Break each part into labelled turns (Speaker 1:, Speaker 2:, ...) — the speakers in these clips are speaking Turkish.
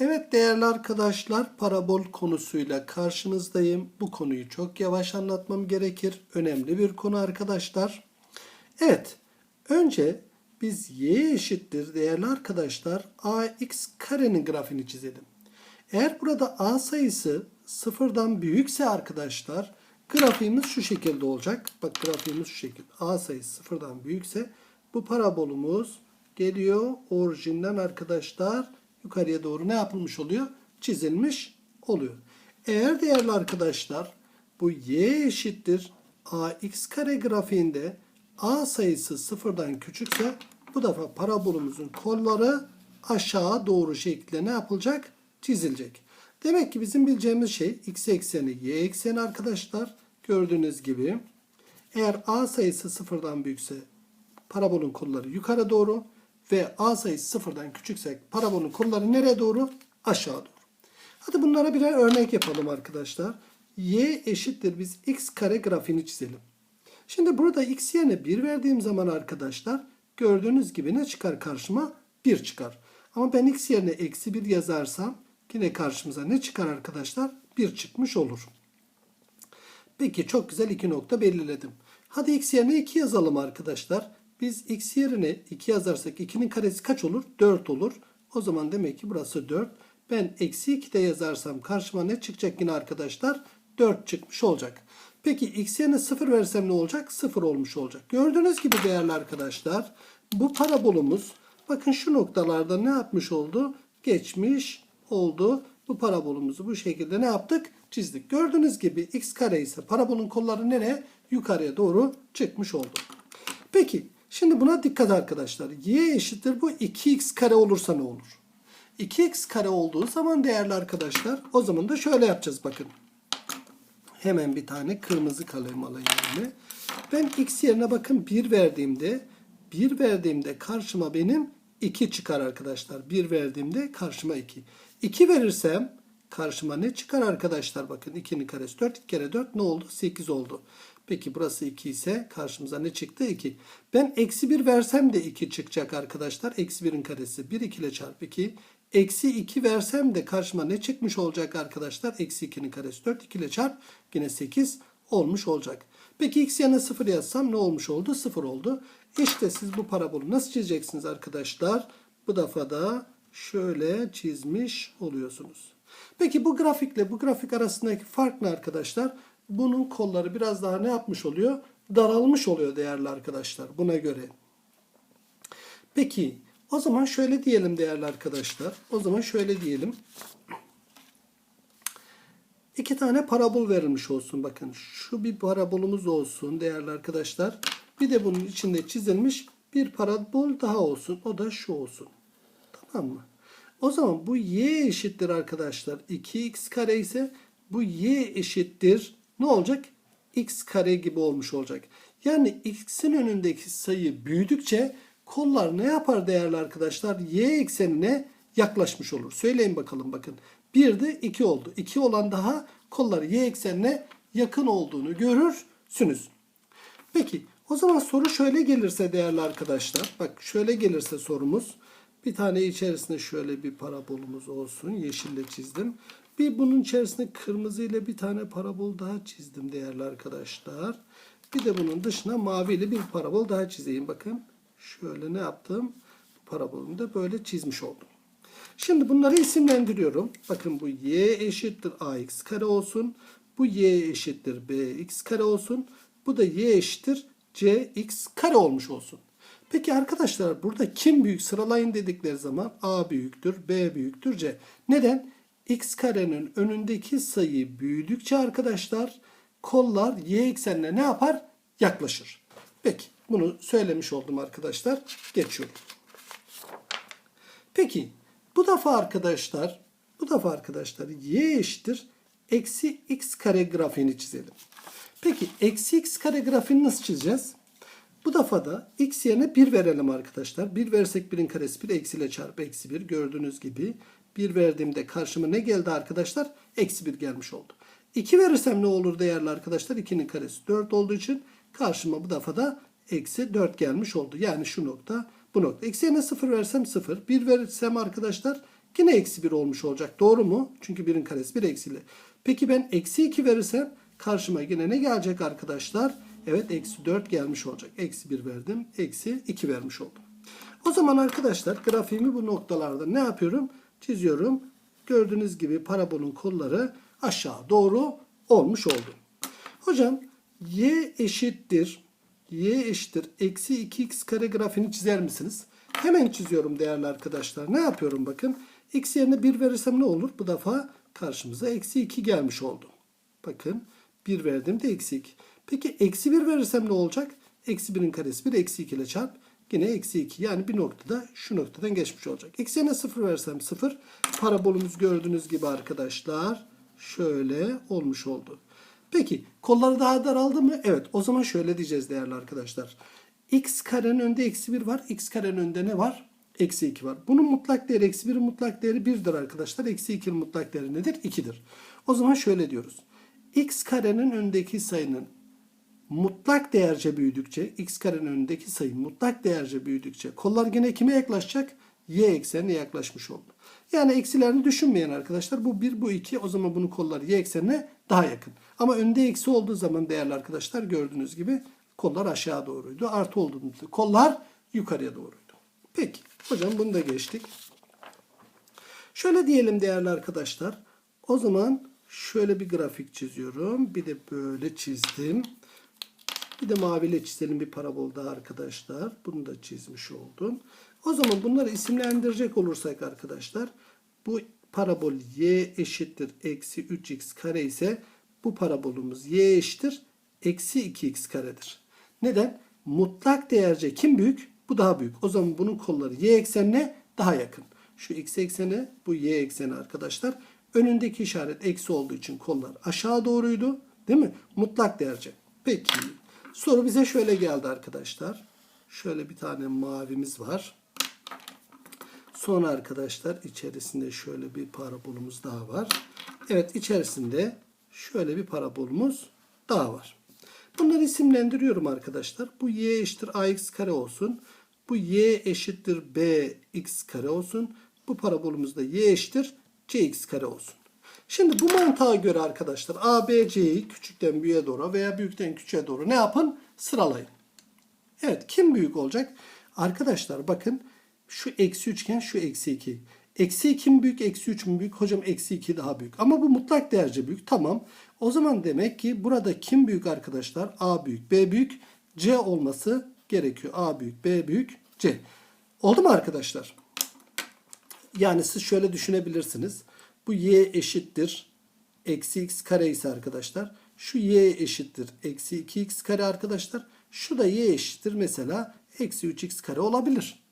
Speaker 1: Evet değerli arkadaşlar parabol konusuyla karşınızdayım. Bu konuyu çok yavaş anlatmam gerekir. Önemli bir konu arkadaşlar. Evet önce biz y eşittir değerli arkadaşlar ax karenin grafiğini çizelim. Eğer burada a sayısı sıfırdan büyükse arkadaşlar grafiğimiz şu şekilde olacak. Bak grafiğimiz şu şekilde. a sayısı sıfırdan büyükse bu parabolumuz geliyor orijinden arkadaşlar yukarıya doğru ne yapılmış oluyor? Çizilmiş oluyor. Eğer değerli arkadaşlar bu y eşittir ax kare grafiğinde a sayısı sıfırdan küçükse bu defa parabolümüzün kolları aşağı doğru şekilde ne yapılacak? Çizilecek. Demek ki bizim bileceğimiz şey x ekseni y ekseni arkadaşlar. Gördüğünüz gibi eğer a sayısı sıfırdan büyükse parabolün kolları yukarı doğru ve a sayısı sıfırdan küçükse parabolün kolları nereye doğru? Aşağı doğru. Hadi bunlara birer örnek yapalım arkadaşlar. y eşittir biz x kare grafiğini çizelim. Şimdi burada x yerine 1 verdiğim zaman arkadaşlar gördüğünüz gibi ne çıkar karşıma? 1 çıkar. Ama ben x yerine eksi 1 yazarsam yine karşımıza ne çıkar arkadaşlar? 1 çıkmış olur. Peki çok güzel iki nokta belirledim. Hadi x yerine 2 yazalım arkadaşlar. Biz x yerine 2 yazarsak 2'nin karesi kaç olur? 4 olur. O zaman demek ki burası 4. Ben eksi 2 de yazarsam karşıma ne çıkacak yine arkadaşlar? 4 çıkmış olacak. Peki x yerine 0 versem ne olacak? 0 olmuş olacak. Gördüğünüz gibi değerli arkadaşlar bu parabolumuz bakın şu noktalarda ne yapmış oldu? Geçmiş oldu. Bu parabolumuzu bu şekilde ne yaptık? Çizdik. Gördüğünüz gibi x kare ise parabolun kolları nereye? Yukarıya doğru çıkmış oldu. Peki şimdi buna dikkat arkadaşlar. y eşittir bu 2x kare olursa ne olur? 2x kare olduğu zaman değerli arkadaşlar o zaman da şöyle yapacağız bakın. Hemen bir tane kırmızı kalem alayım elime. Ben x yerine bakın 1 verdiğimde 1 verdiğimde karşıma benim 2 çıkar arkadaşlar. 1 verdiğimde karşıma 2. 2 verirsem karşıma ne çıkar arkadaşlar? Bakın 2'nin karesi 4. 2 kere 4 ne oldu? 8 oldu. Peki burası 2 ise karşımıza ne çıktı? 2. Ben eksi 1 versem de 2 çıkacak arkadaşlar. Eksi 1'in karesi 1 2 ile çarp 2. Eksi 2 versem de karşıma ne çıkmış olacak arkadaşlar? Eksi 2'nin karesi 4. 2 ile çarp yine 8 olmuş olacak. Peki x yerine 0 yazsam ne olmuş oldu? 0 oldu. İşte siz bu parabolü nasıl çizeceksiniz arkadaşlar? Bu defa da şöyle çizmiş oluyorsunuz. Peki bu grafikle bu grafik arasındaki fark ne arkadaşlar? Bunun kolları biraz daha ne yapmış oluyor? Daralmış oluyor değerli arkadaşlar buna göre. Peki o zaman şöyle diyelim değerli arkadaşlar. O zaman şöyle diyelim. İki tane parabol verilmiş olsun. Bakın şu bir parabolumuz olsun değerli arkadaşlar. Bir de bunun içinde çizilmiş bir parabol daha olsun. O da şu olsun. Tamam mı? O zaman bu y eşittir arkadaşlar. 2x kare ise bu y eşittir. Ne olacak? x kare gibi olmuş olacak. Yani x'in önündeki sayı büyüdükçe kollar ne yapar değerli arkadaşlar? Y eksenine yaklaşmış olur. Söyleyin bakalım bakın. 1 de 2 oldu. 2 olan daha kolları y eksenine yakın olduğunu görürsünüz. Peki o zaman soru şöyle gelirse değerli arkadaşlar. Bak şöyle gelirse sorumuz. Bir tane içerisinde şöyle bir parabolumuz olsun. Yeşille çizdim. Bir bunun içerisinde kırmızı ile bir tane parabol daha çizdim değerli arkadaşlar. Bir de bunun dışına mavi ile bir parabol daha çizeyim. Bakın şöyle ne yaptım? Bu parabolümü de böyle çizmiş oldum. Şimdi bunları isimlendiriyorum. Bakın bu y eşittir ax kare olsun. Bu y eşittir bx kare olsun. Bu da y eşittir cx kare olmuş olsun. Peki arkadaşlar burada kim büyük sıralayın dedikleri zaman a büyüktür, b büyüktür, c. Neden? X karenin önündeki sayı büyüdükçe arkadaşlar kollar y eksenine ne yapar? Yaklaşır. Peki bunu söylemiş oldum arkadaşlar. Geçiyorum. Peki bu defa arkadaşlar bu defa arkadaşlar y eşittir eksi x kare grafiğini çizelim. Peki eksi x kare grafiğini nasıl çizeceğiz? Bu defa da x yerine 1 verelim arkadaşlar. 1 versek 1'in karesi 1 eksiyle çarpı eksi 1 gördüğünüz gibi 1 verdiğimde karşıma ne geldi arkadaşlar? Eksi 1 gelmiş oldu. 2 verirsem ne olur değerli arkadaşlar? 2'nin karesi 4 olduğu için karşıma bu defa da eksi 4 gelmiş oldu. Yani şu nokta bu nokta. Eksi yerine 0 versem 0. 1 verirsem arkadaşlar Yine eksi 1 olmuş olacak. Doğru mu? Çünkü 1'in karesi 1 eksiyle. Peki ben eksi 2 verirsem karşıma yine ne gelecek arkadaşlar? Evet eksi 4 gelmiş olacak. Eksi 1 verdim. Eksi 2 vermiş oldum. O zaman arkadaşlar grafiğimi bu noktalarda ne yapıyorum? Çiziyorum. Gördüğünüz gibi parabolün kolları aşağı doğru olmuş oldu. Hocam y eşittir y eşittir eksi 2x kare grafiğini çizer misiniz? Hemen çiziyorum değerli arkadaşlar. Ne yapıyorum bakın. x yerine 1 verirsem ne olur? Bu defa karşımıza eksi 2 gelmiş oldu. Bakın 1 verdiğimde eksi 2. Peki eksi 1 verirsem ne olacak? Eksi 1'in karesi 1 eksi 2 ile çarp. Yine eksi 2 yani bir noktada şu noktadan geçmiş olacak. Eksi yerine 0 versem 0. Parabolümüz gördüğünüz gibi arkadaşlar şöyle olmuş oldu. Peki kolları daha daraldı mı? Evet o zaman şöyle diyeceğiz değerli arkadaşlar. x karenin önünde eksi 1 var. x karenin önünde ne var? Eksi 2 var. Bunun mutlak değeri eksi 1'in mutlak değeri 1'dir arkadaşlar. Eksi 2'nin mutlak değeri nedir? 2'dir. O zaman şöyle diyoruz. x karenin önündeki sayının mutlak değerce büyüdükçe, x karenin önündeki sayı mutlak değerce büyüdükçe kollar gene kime yaklaşacak? Y eksenine yaklaşmış oldu. Yani eksilerini düşünmeyen arkadaşlar bu 1 bu 2 o zaman bunun kolları y eksenine daha yakın. Ama önde eksi olduğu zaman değerli arkadaşlar gördüğünüz gibi kollar aşağı doğruydu. Artı olduğunda kollar yukarıya doğruydu. Peki hocam bunu da geçtik. Şöyle diyelim değerli arkadaşlar. O zaman şöyle bir grafik çiziyorum. Bir de böyle çizdim. Bir de maviyle çizelim bir parabol daha arkadaşlar. Bunu da çizmiş oldum. O zaman bunları isimlendirecek olursak arkadaşlar bu parabol y eşittir eksi 3x kare ise bu parabolümüz y eşittir eksi 2x karedir. Neden? Mutlak değerce kim büyük? Bu daha büyük. O zaman bunun kolları y eksenine daha yakın. Şu x ekseni bu y ekseni arkadaşlar. Önündeki işaret eksi olduğu için kollar aşağı doğruydu. Değil mi? Mutlak değerce. Peki. Soru bize şöyle geldi arkadaşlar. Şöyle bir tane mavimiz var. Sonra arkadaşlar içerisinde şöyle bir parabolumuz daha var. Evet içerisinde şöyle bir parabolumuz daha var. Bunları isimlendiriyorum arkadaşlar. Bu y eşittir ax kare olsun. Bu y eşittir bx kare olsun. Bu parabolumuz da y eşittir cx kare olsun. Şimdi bu mantığa göre arkadaşlar a, b, c'yi küçükten büyüğe doğru veya büyükten küçüğe doğru ne yapın? Sıralayın. Evet kim büyük olacak? Arkadaşlar bakın şu eksi üçgen şu eksi 2. Eksi 2 mi büyük eksi 3 mü büyük? Hocam eksi 2 daha büyük. Ama bu mutlak değerce büyük. Tamam. O zaman demek ki burada kim büyük arkadaşlar? A büyük, B büyük, C olması gerekiyor. A büyük, B büyük, C. Oldu mu arkadaşlar? Yani siz şöyle düşünebilirsiniz. Bu y eşittir. Eksi x kare ise arkadaşlar. Şu y eşittir. Eksi 2x kare arkadaşlar. Şu da y eşittir. Mesela eksi 3x kare olabilir.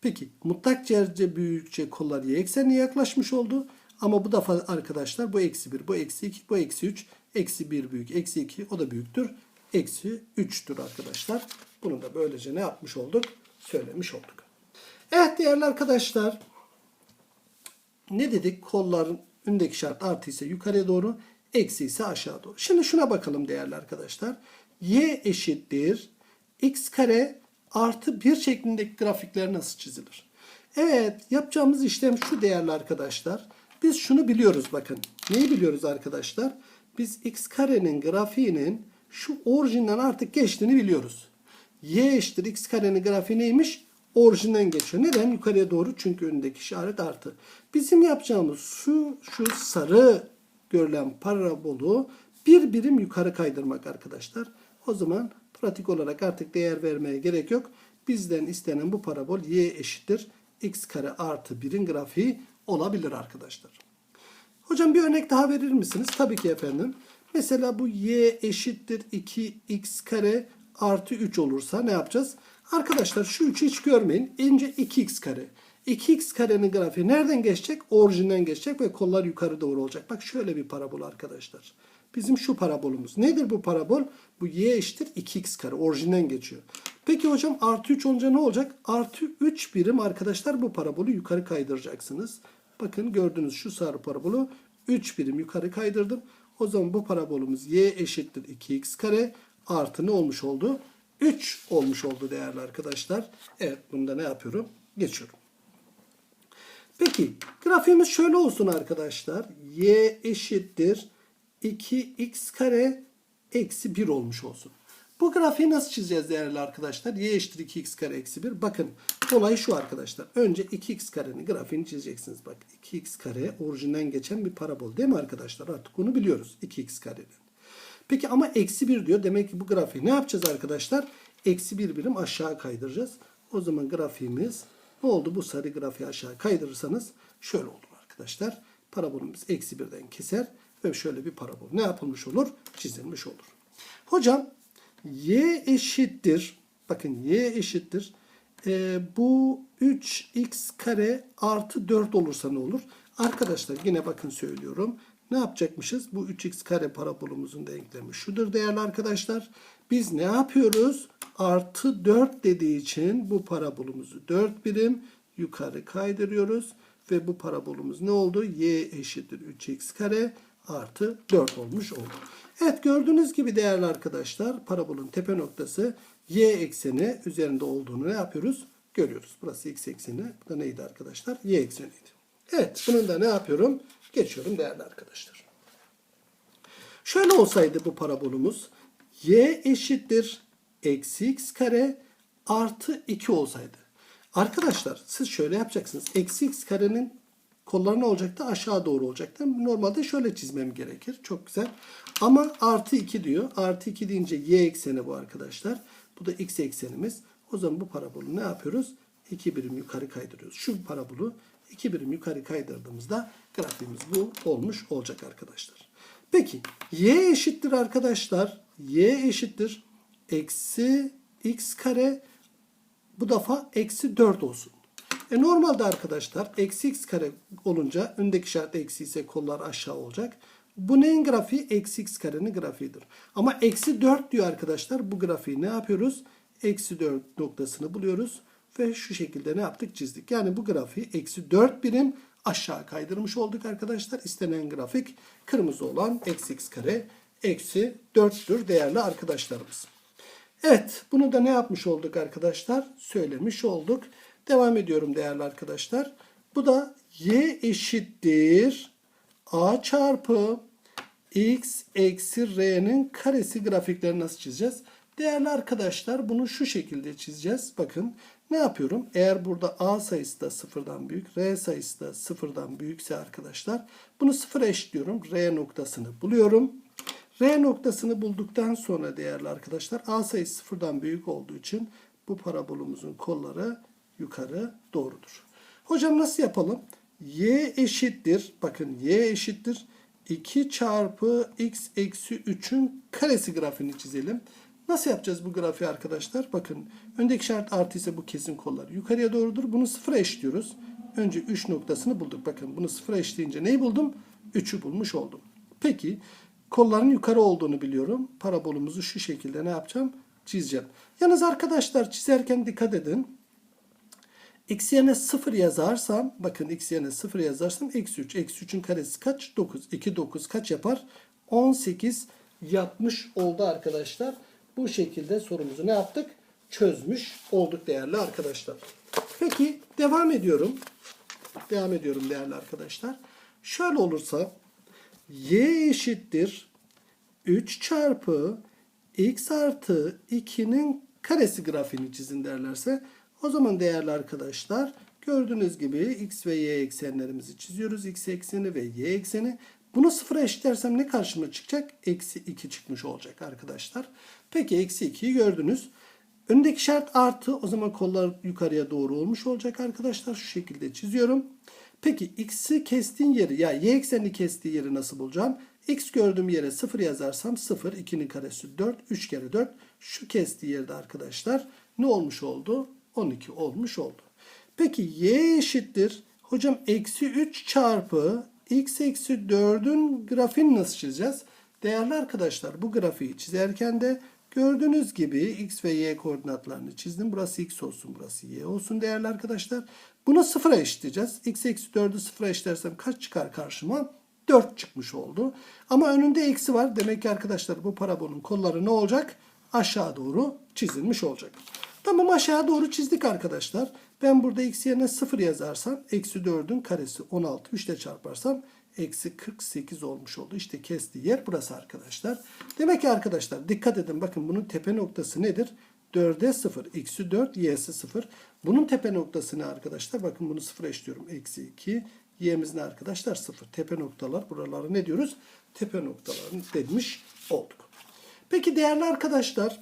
Speaker 1: Peki mutlak derece büyüdükçe kollar y eksenine yaklaşmış oldu. Ama bu defa arkadaşlar bu eksi 1, bu eksi 2, bu eksi 3, eksi 1 büyük, eksi 2 o da büyüktür. Eksi 3'tür arkadaşlar. Bunu da böylece ne yapmış olduk? Söylemiş olduk. Evet değerli arkadaşlar. Ne dedik? Kolların önündeki şart artı ise yukarıya doğru, eksi ise aşağı doğru. Şimdi şuna bakalım değerli arkadaşlar. Y eşittir x kare artı 1 şeklindeki grafikler nasıl çizilir? Evet yapacağımız işlem şu değerli arkadaşlar. Biz şunu biliyoruz bakın. Neyi biliyoruz arkadaşlar? Biz x karenin grafiğinin şu orijinden artık geçtiğini biliyoruz. Y eşittir x karenin grafiği neymiş? Orijinden geçiyor. Neden? Yukarıya doğru çünkü önündeki işaret artı. Bizim yapacağımız şu, şu sarı görülen parabolu bir birim yukarı kaydırmak arkadaşlar. O zaman pratik olarak artık değer vermeye gerek yok. Bizden istenen bu parabol y eşittir x kare artı 1'in grafiği olabilir arkadaşlar. Hocam bir örnek daha verir misiniz? Tabii ki efendim. Mesela bu y eşittir 2x kare artı 3 olursa ne yapacağız? Arkadaşlar şu 3'ü hiç görmeyin. İnce 2x kare. 2x karenin grafiği nereden geçecek? Orijinden geçecek ve kollar yukarı doğru olacak. Bak şöyle bir parabol arkadaşlar. Bizim şu parabolumuz. Nedir bu parabol? Bu y eşittir 2x kare. Orijinden geçiyor. Peki hocam artı 3 olunca ne olacak? Artı 3 birim arkadaşlar bu parabolü yukarı kaydıracaksınız. Bakın gördüğünüz şu sarı parabolü 3 birim yukarı kaydırdım. O zaman bu parabolümüz y eşittir 2x kare artı ne olmuş oldu? 3 olmuş oldu değerli arkadaşlar. Evet bunda ne yapıyorum? Geçiyorum. Peki grafiğimiz şöyle olsun arkadaşlar. y eşittir 2x kare eksi 1 olmuş olsun. Bu grafiği nasıl çizeceğiz değerli arkadaşlar? y eşittir 2x kare eksi 1. Bakın olay şu arkadaşlar. Önce 2x karenin grafiğini çizeceksiniz. Bak 2x kare orijinden geçen bir parabol değil mi arkadaşlar? Artık bunu biliyoruz 2x karenin. Peki ama eksi 1 diyor. Demek ki bu grafiği ne yapacağız arkadaşlar? Eksi 1 birim aşağı kaydıracağız. O zaman grafiğimiz ne oldu? Bu sarı grafiği aşağı kaydırırsanız şöyle olur arkadaşlar. Parabolümüz eksi 1'den keser ve şöyle bir parabol ne yapılmış olur? Çizilmiş olur. Hocam y eşittir bakın y eşittir e, bu 3x kare artı 4 olursa ne olur? Arkadaşlar yine bakın söylüyorum. Ne yapacakmışız? Bu 3x kare parabolümüzün denklemi şudur değerli arkadaşlar. Biz ne yapıyoruz? Artı 4 dediği için bu parabolümüzü 4 birim yukarı kaydırıyoruz. Ve bu parabolümüz ne oldu? y eşittir 3x kare artı 4 olmuş oldu. Evet gördüğünüz gibi değerli arkadaşlar parabolün tepe noktası y ekseni üzerinde olduğunu ne yapıyoruz? Görüyoruz. Burası x ekseni. Bu da neydi arkadaşlar? Y ekseniydi. Evet bunun da ne yapıyorum? Geçiyorum değerli arkadaşlar. Şöyle olsaydı bu parabolümüz y eşittir eksi x kare artı 2 olsaydı. Arkadaşlar siz şöyle yapacaksınız. Eksi x karenin kolları ne olacaktı? Aşağı doğru olacaktı. Normalde şöyle çizmem gerekir. Çok güzel. Ama artı 2 diyor. Artı 2 deyince y ekseni bu arkadaşlar. Bu da x eksenimiz. O zaman bu parabolü ne yapıyoruz? 2 birim yukarı kaydırıyoruz. Şu parabolü 2 birim yukarı kaydırdığımızda grafiğimiz bu olmuş olacak arkadaşlar. Peki y eşittir arkadaşlar. y eşittir. Eksi x kare bu defa eksi 4 olsun. E normalde arkadaşlar eksi x kare olunca öndeki işaret eksi ise kollar aşağı olacak. Bu neyin grafiği? Eksi x karenin grafiğidir. Ama eksi 4 diyor arkadaşlar. Bu grafiği ne yapıyoruz? Eksi 4 noktasını buluyoruz. Ve şu şekilde ne yaptık? Çizdik. Yani bu grafiği eksi 4 birim aşağı kaydırmış olduk arkadaşlar. İstenen grafik kırmızı olan eksi x kare eksi 4'tür değerli arkadaşlarımız. Evet bunu da ne yapmış olduk arkadaşlar? Söylemiş olduk. Devam ediyorum değerli arkadaşlar. Bu da y eşittir a çarpı x eksi r'nin karesi grafiklerini nasıl çizeceğiz? Değerli arkadaşlar bunu şu şekilde çizeceğiz. Bakın ne yapıyorum? Eğer burada a sayısı da sıfırdan büyük, r sayısı da sıfırdan büyükse arkadaşlar bunu sıfıra eşitliyorum. r noktasını buluyorum. R noktasını bulduktan sonra değerli arkadaşlar A sayısı sıfırdan büyük olduğu için bu parabolümüzün kolları yukarı doğrudur. Hocam nasıl yapalım? Y eşittir. Bakın Y eşittir. 2 çarpı x eksi 3'ün karesi grafiğini çizelim. Nasıl yapacağız bu grafiği arkadaşlar? Bakın öndeki işaret artı ise bu kesin kollar yukarıya doğrudur. Bunu sıfıra eşliyoruz. Önce 3 noktasını bulduk. Bakın bunu sıfıra eşleyince neyi buldum? 3'ü bulmuş oldum. Peki kolların yukarı olduğunu biliyorum. Parabolümüzü şu şekilde ne yapacağım? Çizeceğim. Yalnız arkadaşlar çizerken dikkat edin. X yerine 0 yazarsam, bakın x yerine 0 yazarsam eksi 3. Eksi 3'ün karesi kaç? 9. 2, 9 kaç yapar? 18 yapmış oldu arkadaşlar. Bu şekilde sorumuzu ne yaptık? Çözmüş olduk değerli arkadaşlar. Peki devam ediyorum. Devam ediyorum değerli arkadaşlar. Şöyle olursa y eşittir 3 çarpı x artı 2'nin karesi grafiğini çizin derlerse o zaman değerli arkadaşlar gördüğünüz gibi x ve y eksenlerimizi çiziyoruz. x ekseni ve y ekseni. Bunu sıfıra eşitlersem ne karşıma çıkacak? Eksi 2 çıkmış olacak arkadaşlar. Peki eksi 2'yi gördünüz. Öndeki işaret artı o zaman kollar yukarıya doğru olmuş olacak arkadaşlar. Şu şekilde çiziyorum. Peki x'i kestiğin yeri ya y eksenini kestiği yeri nasıl bulacağım? x gördüğüm yere 0 yazarsam 0, 2'nin karesi 4, 3 kere 4. Şu kestiği yerde arkadaşlar ne olmuş oldu? 12 olmuş oldu. Peki y eşittir. Hocam eksi 3 çarpı x eksi 4'ün grafiğini nasıl çizeceğiz? Değerli arkadaşlar bu grafiği çizerken de gördüğünüz gibi x ve y koordinatlarını çizdim. Burası x olsun burası y olsun değerli arkadaşlar. Bunu sıfıra eşitleyeceğiz. x eksi 4'ü sıfıra eşitlersem kaç çıkar karşıma? 4 çıkmış oldu. Ama önünde eksi var. Demek ki arkadaşlar bu parabolün kolları ne olacak? Aşağı doğru çizilmiş olacak. Tamam aşağı doğru çizdik arkadaşlar. Ben burada x yerine 0 yazarsam eksi 4'ün karesi 16. 3 ile çarparsam eksi 48 olmuş oldu. İşte kestiği yer burası arkadaşlar. Demek ki arkadaşlar dikkat edin bakın bunun tepe noktası nedir? 4'e 0. Eksi 4 y'si 0. Bunun tepe noktası ne arkadaşlar? Bakın bunu 0 eşliyorum. Eksi 2. Y'miz ne arkadaşlar? 0. Tepe noktalar. Buraları ne diyoruz? Tepe noktalarını demiş olduk. Peki değerli arkadaşlar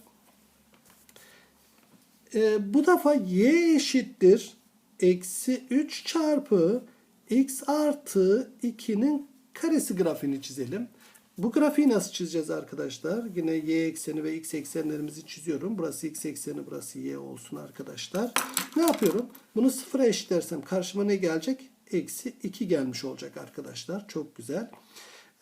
Speaker 1: e, bu defa y eşittir eksi 3 çarpı x artı 2'nin karesi grafiğini çizelim. Bu grafiği nasıl çizeceğiz arkadaşlar? Yine y ekseni ve x eksenlerimizi çiziyorum. Burası x ekseni, burası y olsun arkadaşlar. Ne yapıyorum? Bunu sıfıra eşitlersem karşıma ne gelecek? Eksi 2 gelmiş olacak arkadaşlar. Çok güzel.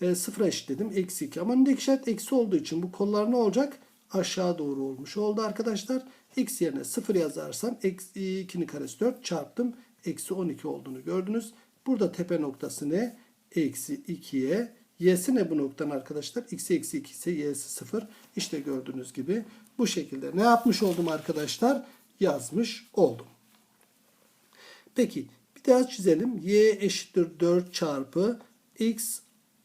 Speaker 1: E, sıfıra eşitledim. Eksi 2. Ama önündeki işaret eksi olduğu için bu kollar ne olacak? Aşağı doğru olmuş oldu arkadaşlar. X yerine 0 yazarsam eksi 2'nin karesi 4 çarptım. Eksi 12 olduğunu gördünüz. Burada tepe noktası ne? Eksi 2'ye. Y'si ne bu noktanın arkadaşlar? X'i eksi 2 ise Y'si 0. İşte gördüğünüz gibi bu şekilde ne yapmış oldum arkadaşlar? Yazmış oldum. Peki bir daha çizelim. Y eşittir 4 çarpı X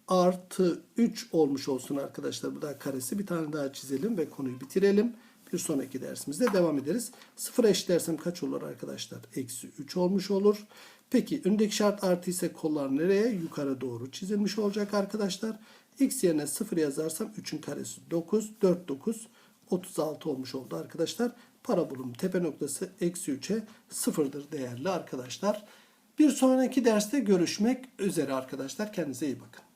Speaker 1: artı 3 olmuş olsun arkadaşlar. Bu da karesi. Bir tane daha çizelim ve konuyu bitirelim. Bir sonraki dersimizde devam ederiz. 0 eşitlersem kaç olur arkadaşlar? Eksi 3 olmuş olur. Peki öndeki şart artı ise kollar nereye? Yukarı doğru çizilmiş olacak arkadaşlar. X yerine 0 yazarsam 3'ün karesi 9. 4 9 36 olmuş oldu arkadaşlar. Parabolun tepe noktası eksi 3'e 0'dır değerli arkadaşlar. Bir sonraki derste görüşmek üzere arkadaşlar. Kendinize iyi bakın.